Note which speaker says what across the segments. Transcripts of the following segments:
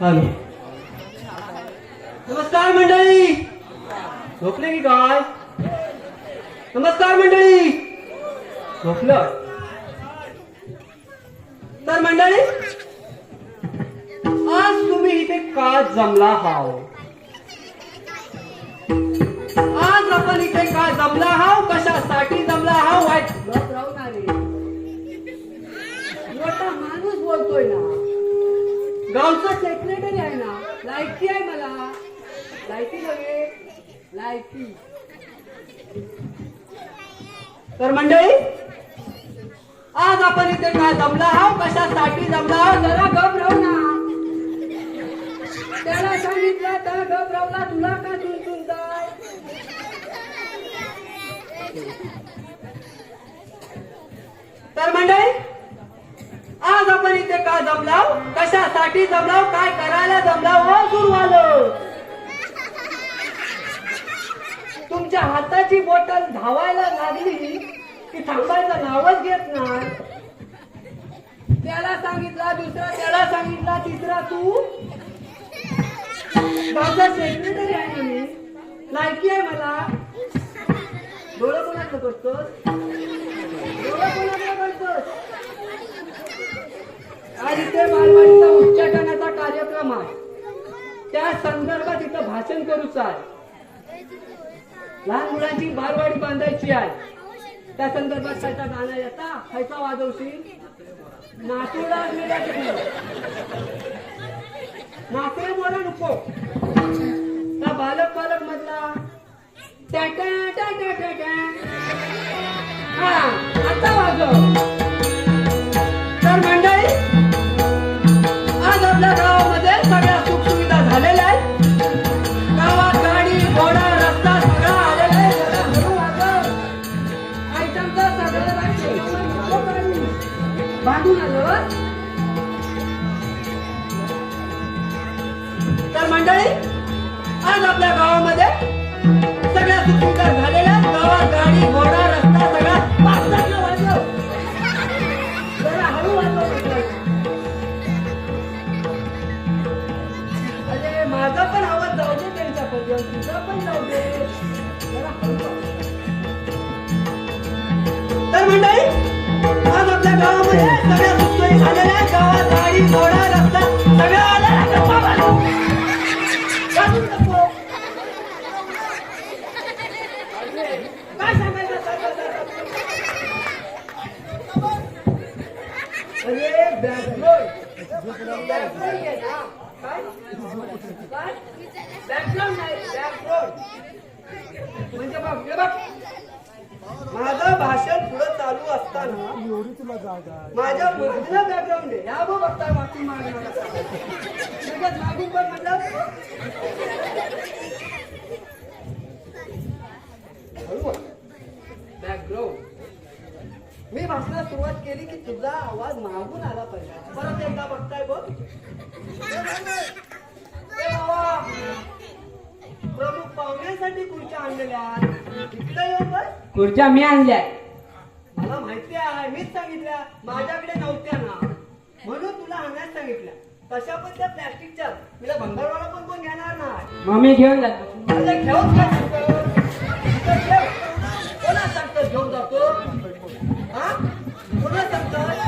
Speaker 1: Hello. नमस्कार मंडळी. झोपले की काय? नमस्कार मंडळी. झोपलं. तर मंडळी आज तुम्ही इथे का जमला हाव? आज आपण इथे का जमला हाव? कशासाठी जमला हाव? वाईट
Speaker 2: राहू बोलतोय ना.
Speaker 1: गावचा
Speaker 2: सेक्रेटरी आहे ना. लायकी आहे मला. लायकी नव्हे लायकी.
Speaker 1: तर मंडळी आज आपण इथे काय जमला आहो कशासाठी जमला
Speaker 2: जरा गप राहू ना. त्याला सांगितलं तर गप राहूला तुला का तुमचा
Speaker 1: तर मंडळी आज आपण इथे का जमलाव? कशासाठी जमलाव? काय करायला जमलाव? हो, सुरू आलो तुमच्या हाताची बोटल धावायला लागली की थांबायचं नावच घेत नाही.
Speaker 2: त्याला सांगितला दुसरा त्याला सांगितला तिसरा तू.
Speaker 1: माझा सेक्रेटरी आहे मी लायकी आहे मला. डोळं कोणाचं करतोस? डोळं कोणाकडे करतोस? आज इथे बालवाडीचा उच्चाटनाचा कार्यक्रम आहे. त्या संदर्भात इथं भाषण करूच आहे. लहान मुलांची बालवाडी बांधायची आहे. त्या संदर्भात खायचा गाणं येता. खायचा वाजवशील नातूला मेल्या नातू बोला नको. त्या बालक बालक मधला. ट्या ट्या ट्या हा आता वाजव. तर मंडळी आज आपल्या गावामध्ये सगळ्या सुखसोयी झालेल्या आहेत. गावात गाडी घोडा रस्ता सगळं आलेलं आहे. गप्पा मारू. वाजवू नको. काय सांगायचं सांगायचं? अरे बॅकग्राऊंड बॅकग्राऊंड आहे ना काय काय बॅकग्राऊंड नाही बॅकग्राऊंड म्हणजे बघ हे बघ माझं भाषण पुढं चालू असताना माझ्या मुलीला बॅकग्राऊंड आहे. ह्या बघ बघताय वाचून मागणार लगेच मागून पण म्हटलं बॅकग्राऊंड मी भाषणाला सुरुवात केली की तुझा आवाज मागून आला पाहिजे. परत एकदा बघताय बघ. प्रमुख पाहुण्यासाठी खुर्च्या आणलेल्या इकडे येऊ बस.
Speaker 2: खुर्च्या मी आणल्या.
Speaker 1: मला माहिती आहे मीच सांगितल्या. माझ्याकडे नव्हत्या ना. म्हणून तुला आणायला सांगितल्या. तशा पण त्या प्लॅस्टिकच्या तिला भंगारवाला पण कोण घेणार नाही.
Speaker 2: मग मी घेऊन जातो.
Speaker 1: घेऊन काय सांगतो? ठेव. सांगतो घेऊन जातो? हा? कोणा सांगतो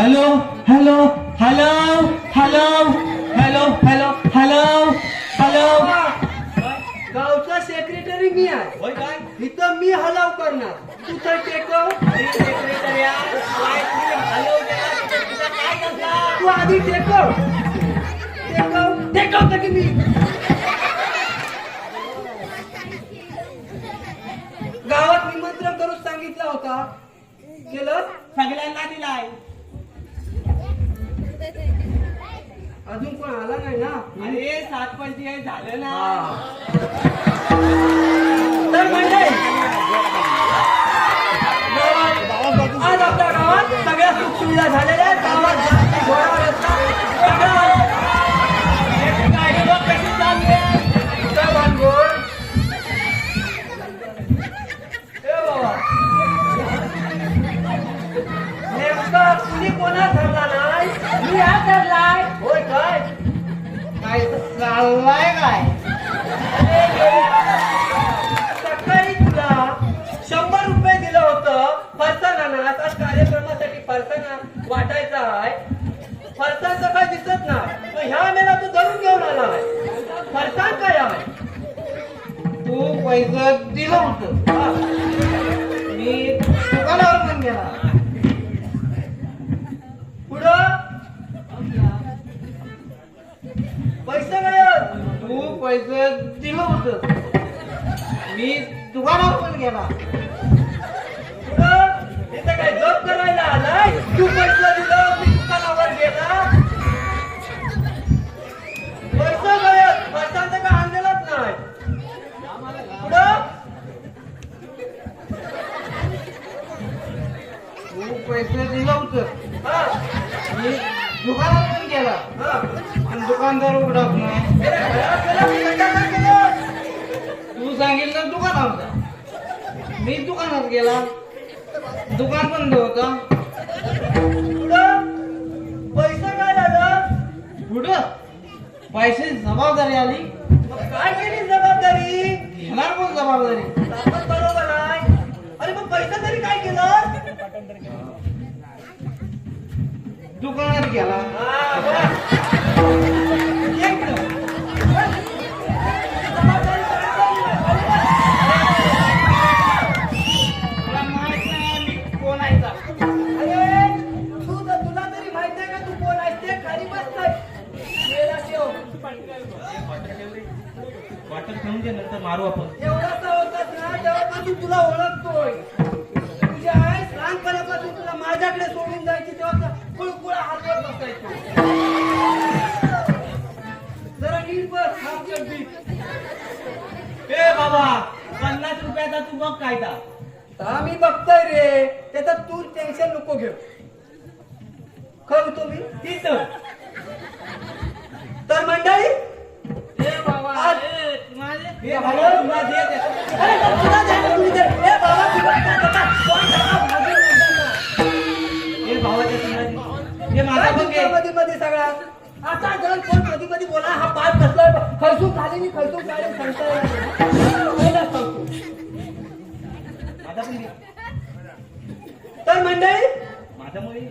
Speaker 3: hello hello hello
Speaker 4: hello hello hello hello hello
Speaker 1: गावचा सेक्रेटरी मी आहे. इथं मी हलाव करणार. तू तर टेकव? तू आधी टेकव टेकव टेकव की मी? गावात निमंत्रण करून सांगितलं होता. केलं?
Speaker 4: सगळ्यांना दिलाय.
Speaker 1: अजून कोण आला नाही ना?
Speaker 4: अरे सात पंचेचाळीस झालं ना.
Speaker 1: तर म्हणजे आज आपल्या गावात सगळ्या सुखसुविधा झालेल्या आहेत.
Speaker 4: चाललाय काय
Speaker 1: सकाळी तुला शंभर रुपये दिलं होतं फरसाणाना आज कार्यक्रमासाठी फरसाणा वाटायचा आहे. फरसाण तर काय दिसत नाही. मग ह्या मेला तू धरून घेऊन आलाय. फरसाण काय आहे?
Speaker 4: तू पैसे दिलं होतं. मी दुकानावर पण गेला.
Speaker 1: पुढं? पैसे
Speaker 4: दिलं होतं. मी दुकानावर पण गेला.
Speaker 1: इथं काय जप करायला आलाय? वेळा ठेव.
Speaker 4: वाटत ठेवून दे नंतर मारू आपण.
Speaker 1: एवढासा होतास ना तेव्हापासून तुला ओळखतोय. तुझ्या आई लहानपणापासून तुला माझ्याकडे सोडून जायची तेव्हा कुळकुळा हातवर बसायचो. जरा नीट बस हात.
Speaker 4: ए बाबा पन्नास रुपयाचा तू बघ कायदा.
Speaker 1: मी बघतोय रे. त्याचं तू टेन्शन नको घेऊ. खरं तुम्ही?
Speaker 4: तिथं
Speaker 1: तर. मंडळी
Speaker 4: ए बाबा
Speaker 1: हे
Speaker 4: माझा बघ
Speaker 1: तुमच्या मध्ये मध्ये सगळा आता जर कोण कधी कधी बोला हा पाय कसलाय खैसून खाली मी सांगता.
Speaker 4: माझा पण घे.
Speaker 1: तर मंडळी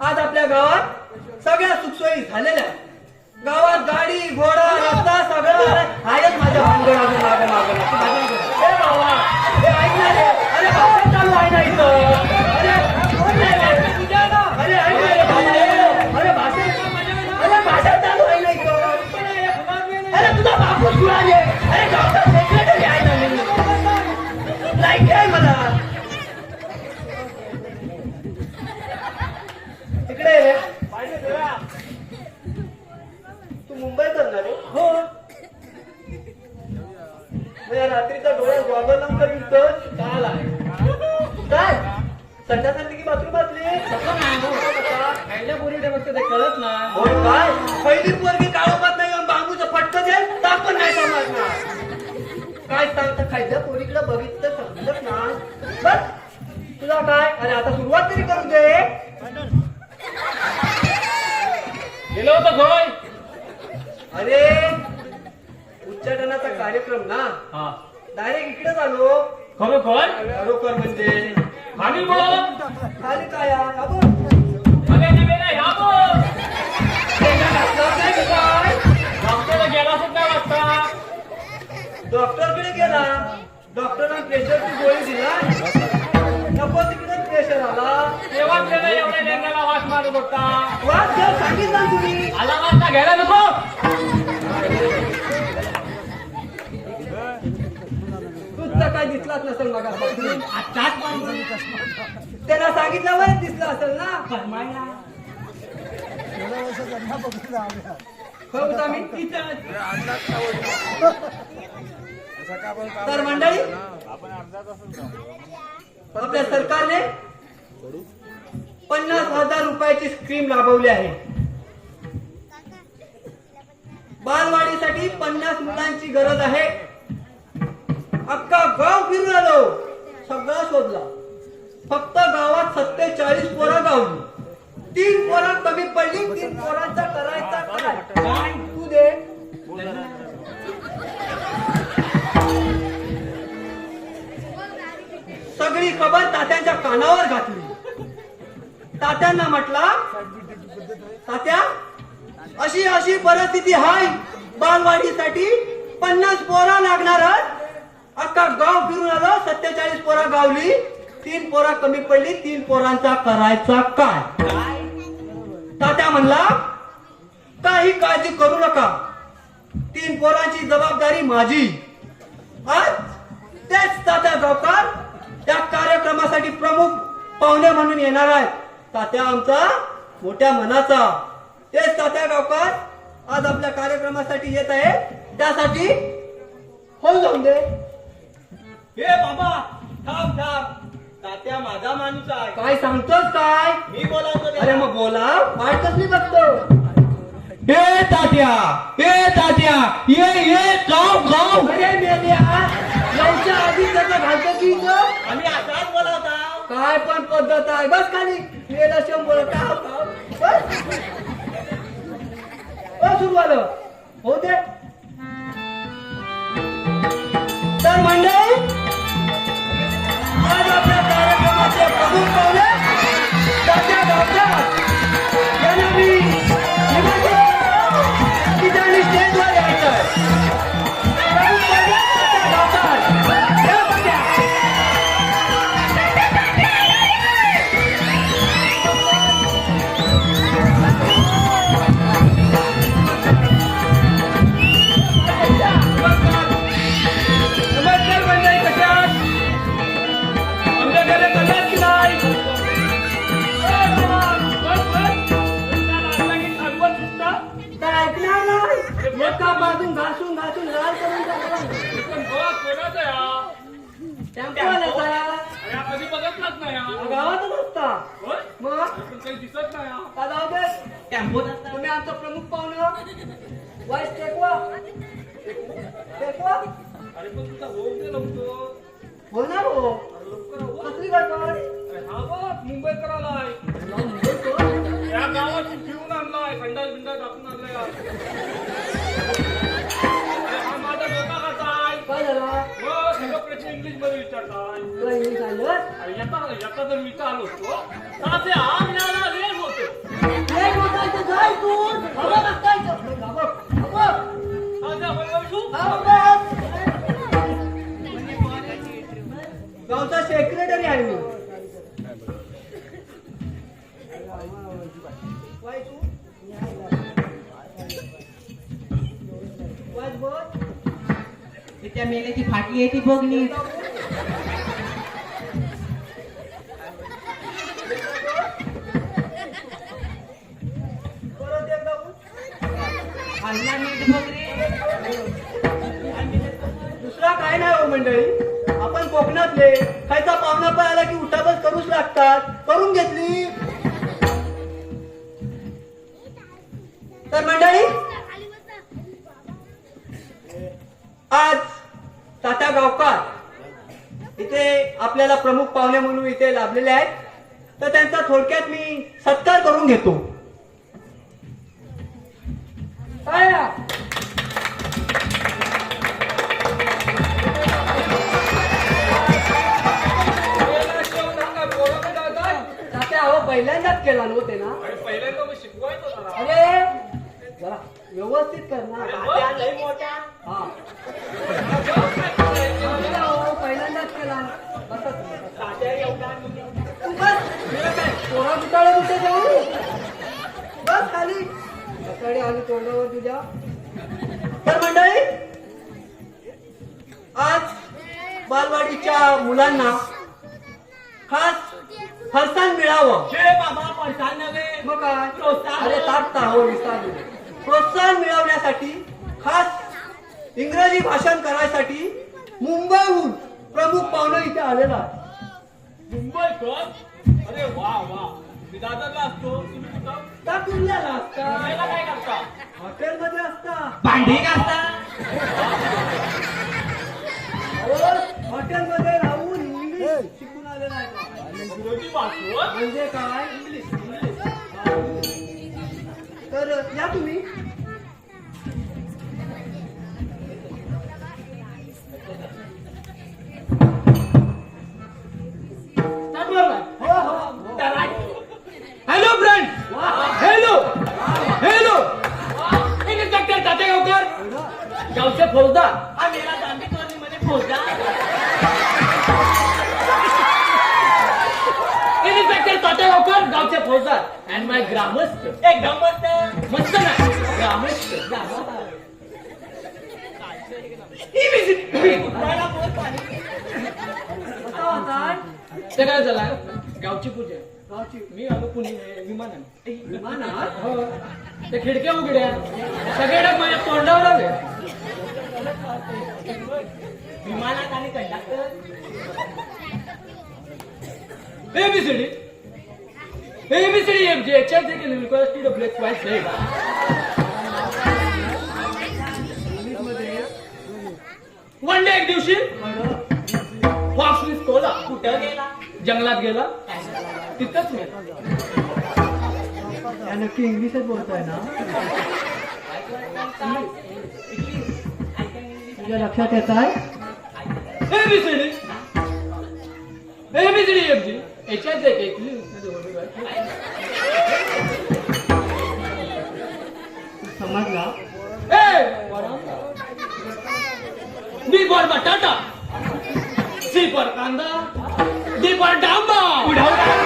Speaker 1: आज आपल्या गावात सगळ्या सुखसोयी झालेल्या आहेत. गावात गाडी घोडा रस्ता सगळं आहेच माझ्या भानगड अजून मागं मागं ए बाबा. अरे भाषण चालू आहे ना इथं. रात्रीचा डोळ्यात गॉगल लावून तर? दिसतोस काय? आलाय काय संध्याकाळी की बाथरूम बातली
Speaker 4: बघतो ते कळत ना.
Speaker 1: काय? पहिली पोरगी काळोखात नाही बांबूचं फटकं पण नाही समजणार काय सांगता खायच्या पोरीकडे बघितलं समजत ना? बस तुला काय? अरे आता सुरुवात तरी करू दे.
Speaker 4: गेलो होतो
Speaker 1: अरे उच्चाटनाचा कार्यक्रम ना?
Speaker 4: हा.
Speaker 1: डायरेक्ट इकडेच आलो
Speaker 4: खरोखर?
Speaker 1: खरोखर म्हणजे.
Speaker 4: खाली बोल.
Speaker 1: खाली काय
Speaker 4: डॉक्टरकडे गेला?
Speaker 1: डॉक्टरना प्रेशरची गोळी दिला. नको तिकडे प्रेशर आला.
Speaker 4: तेव्हा त्याला एवढ्या वास मारत होता.
Speaker 1: वास घ्या सांगितलं तुम्ही.
Speaker 4: आला वास घ्यायला नको.
Speaker 1: काय दिसलाच नसेल बघा.
Speaker 4: आताच पण
Speaker 1: त्याला सांगितल्यावर दिसलं असेल ना? इथं. तर मंडळी आपल्या सरकारने पन्नास हजार रुपयाची स्कीम राबवली आहे. बालवाडीसाठी पन्नास मुलांची गरज आहे. अख्खा गाव फिरून आलो. सगळा शोधला. फक्त गावात सत्तेचाळीस पोरं गावली तीन पोरं कमी पडली तीन पोरांचा करायचा काय? काय तू दे. सगळी खबर तात्यांच्या कानावर घातली. तात्यांना म्हटला तात्या अशी अशी परिस्थिती हाय. बालवाडीसाठी पन्नास पोरा लागणार अख्खा गाव फिरून आलो सत्तेचाळीस पोरा गावली. तीन पोरा कमी पडली तीन पोरांचा करायचा काय? तात्या म्हणला काही काळजी करू नका. तीन पोरांची जबाबदारी माझी. आज तेच तात्या गावकार त्या कार्यक्रमासाठी प्रमुख पाहुणे म्हणून येणार आहेत. तात्या आमचा मोठ्या मनाचा. तेच तात्या गावकार आज आपल्या कार्यक्रमासाठी येत आहे त्यासाठी होऊन जाऊन दे.
Speaker 4: हे बाबा थांब थांब. तात्या माझा माणूस आहे.
Speaker 1: काय सांगतोस काय?
Speaker 4: मी बोलावतो
Speaker 1: अरे. मग बोला वाट कसली बघतो?
Speaker 4: हे तात्या हे तात्या ये ये गाव गाव
Speaker 1: अरे मेल्या लवच्या आधी त्याचं घालतो की इथं?
Speaker 4: आम्ही असाच बोलावता.
Speaker 1: काय पण पद्धत आहे. बस खाली. मेला शंभर काव काव बस. बस सुरू आलं हो दे. मंडळ. आज आपल्या कार्यक्रमाचे प्रमुख होणार हो?
Speaker 4: हो.
Speaker 1: कसली गडबड?
Speaker 4: हा बघ, मुंबईकर आलाय. या गावात फिरून आणलाय संडास बिंडास टाकून आणलाय अरे, हा माझा डोका कसा आहे.
Speaker 1: काय झाला?
Speaker 4: मग सगळं प्रश्न इंग्लिशमध्ये विचारताय.
Speaker 1: तुला इंग्लिश आलं?
Speaker 4: अरे येता येता विचारलो होते.
Speaker 1: एक बोटायचं जाय तू. हवं बघतायचं हवं हवं
Speaker 4: तासे हळूहळू
Speaker 1: गावचा सेक्रेटरी आहे मी.
Speaker 3: त्या मेल्याची फाटली आहे ती बघ नीट हल्ला नीट बघ रे.
Speaker 1: दुसरा काय नाही हो मंडळी? कोकणातले खायचा पाहुणा पण आला की उठाबस करूच लागतात. करून घेतली. तर मंडळी आज तात्या गावकार इथे आपल्याला प्रमुख पाहुणे म्हणून इथे लाभलेले आहेत. तर त्यांचा थोडक्यात मी सत्कार करून घेतो. केला नव्हते ना.
Speaker 4: हो
Speaker 1: अरे जरा. व्यवस्थित कर ना. हो,
Speaker 4: पहिल्यांदाच केला.
Speaker 1: जाऊ? बस आली तोंडावर तुझ्या तर मंडळी आज बालवाडीच्या मुलांना खास फरसाण मिळावं.
Speaker 3: बाबा पडसाल नव्हे
Speaker 1: मग काय?
Speaker 3: प्रोत्साहन.
Speaker 1: अरे हो विस्तार प्रोत्साहन मिळवण्यासाठी खास इंग्रजी भाषण करायसाठी मुंबईहून प्रमुख पाहुणा इथे आलेला
Speaker 5: मुंबई अरे वा वा. मी दादरला असतो. तुम्ही कुठं?
Speaker 1: असता.
Speaker 5: खायला काय करता?
Speaker 1: हॉटेलमध्ये असता.
Speaker 3: भांडी
Speaker 1: अहो, हॉटेलमध्ये राहून इंग्लिश शिकून आलेला आहे. का?
Speaker 5: इंग्रजी
Speaker 1: म्हणजे काय? इंग्लिश तर या तुम्ही. विमानात
Speaker 5: ते खिडक्या उघड्या. सगळ्या माझ्या तोंडावर आले.
Speaker 3: विमानात आणि conductor.
Speaker 5: A B C D A B C D M G H I K request to the black white one day एक दिवशी फॉक्स कोला
Speaker 3: कुठं गेला?
Speaker 5: जंगलात गेला? तिथंच मी
Speaker 1: नक्की इंग्लिशच बोलतोय ना तुझ्या लक्षात येत आहे
Speaker 5: एबीसीडी एबीसीडी
Speaker 1: समजला
Speaker 5: बी फॉर बटाटा सी फॉर कांदा डी फॉर डांबा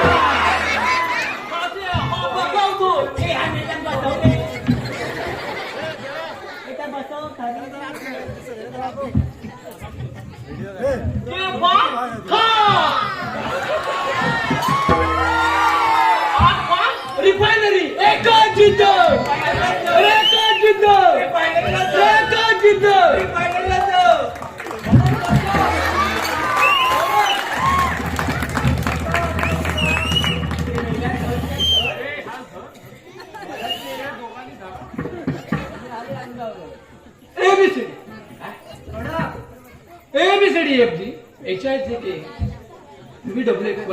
Speaker 5: रिफायनरी एकच जिद्द एकच जिद्द एकच जिद्द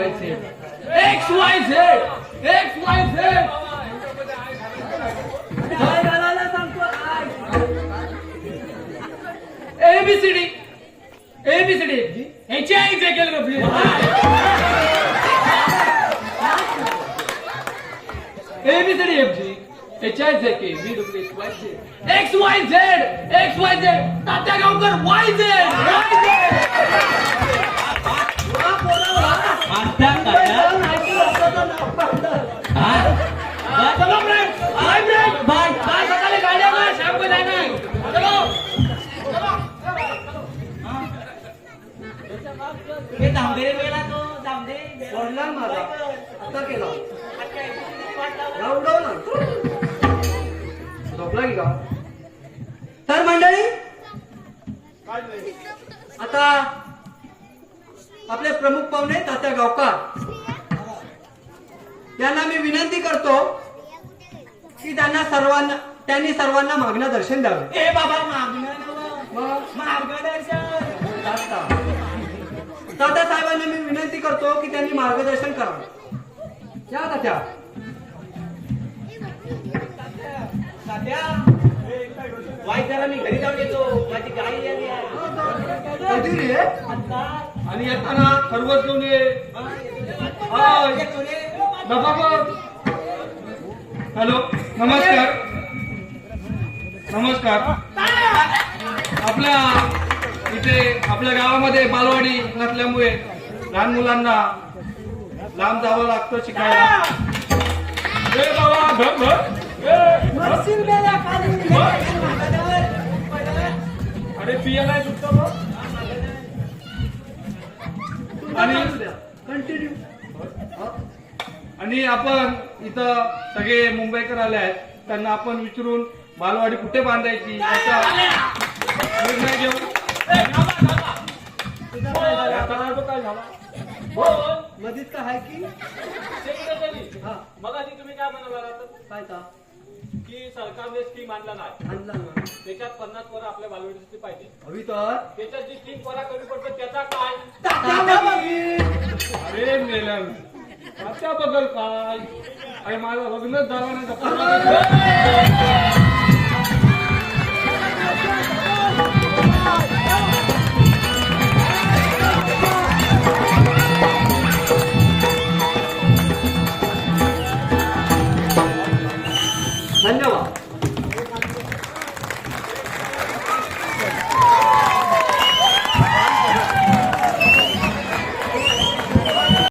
Speaker 5: Y Z X Y Z X Y Z ABCD ABCD H I J K W ABCD F G H I J K V W X Y Z X Y Z X Y Z Tatya Gavkar Y Z Y Z
Speaker 3: हा?
Speaker 5: है
Speaker 3: हे
Speaker 1: तर मंडळी आता आपले प्रमुख पाहुणे तात्या गावकर. यांना मी विनंती करतो की त्यांना सर्वांना त्यांनी सर्वांना मार्गदर्शन द्यावे.
Speaker 3: ए बाबा मागणं
Speaker 1: तात्या साहेबांना मी विनंती करतो की त्यांनी मार्गदर्शन करावं. या तात्या.
Speaker 3: सध्या वाईट जरा मी घरी जाऊन येतो. माझी गाडी आली आहे
Speaker 1: कधी रे?
Speaker 3: आता
Speaker 5: आणि येताना खरवस घेऊन ये.
Speaker 3: हा.
Speaker 5: हॅलो नमस्कार. नमस्कार. आपल्या इथे आपल्या गावामध्ये बालवाडी नसल्यामुळे लहान मुलांना लांब जावं लागतं शिकायला. बाबा घर घर
Speaker 1: अरे
Speaker 2: पियाला आणि
Speaker 1: कंटिन्यू
Speaker 2: आणि आपण इथं सगळे मुंबईकर आले आहेत. त्यांना आपण विचारून बालवाडी कुठे बांधायची याचा निर्णय घेऊ. काय झाला? हो.
Speaker 1: मधीत काय आहे की?
Speaker 5: मग तुम्ही काय म्हणाला
Speaker 1: काय का?
Speaker 5: की सरकारने स्कीम आणला नाही.
Speaker 1: आणला ना.
Speaker 5: त्याच्यात पन्नास पोरं आपल्या बालवाडीसाठी पाहिजे.
Speaker 1: हवी तर?
Speaker 5: त्याच्यात जी तीन पोरा कमी पडतो त्याचा काय?
Speaker 2: अरे मेलन त्याबद्दल काय? अरे माझं लग्नच झालं नाही